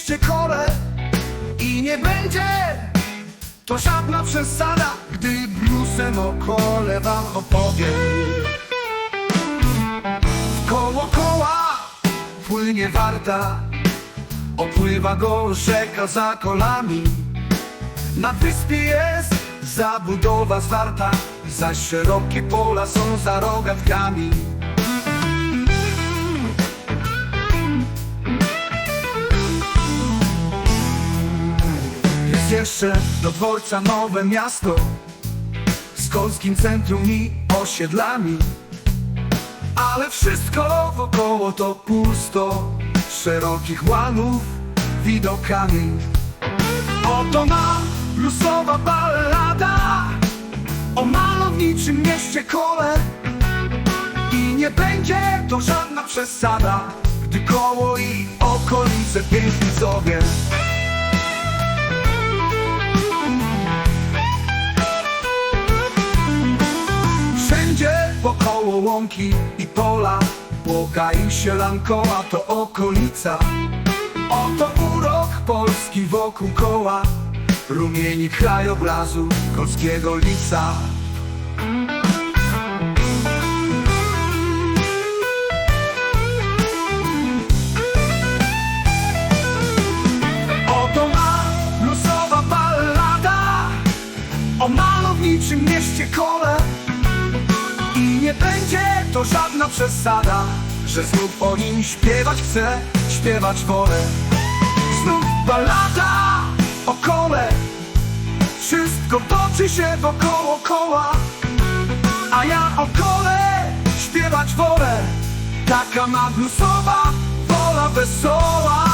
mieście kole I nie będzie to żadna przesada Gdy bluesem o kole wam opowiem Koło koła płynie warta Opływa go rzeka za kolami. Na wyspie jest zabudowa zwarta Zaś szerokie pola są za rogatkami jeszcze do dworca nowe miasto. Z kolskim centrum i osiedlami. Ale wszystko wokoło to pusto. Szerokich łanów widokami. Oto ma bluesowa ballada. O malowniczym mieście kole. I nie będzie to żadna przesada Gdy koło i okolice piękni sobie łąki i pola. Błoga i sielankoła to okolica. Oto urok Polski wokół koła. Rumieni krajobrazu Kolskiego lica Oto ma bluesowa ballada. O malowniczym mieście kole i nie będzie to żadna przesada Że znów o nim śpiewać chcę, śpiewać wolę. Znów balada o kole Wszystko toczy się wokoło koła A ja o kole śpiewać wolę. Taka ma bluesowa wola wesoła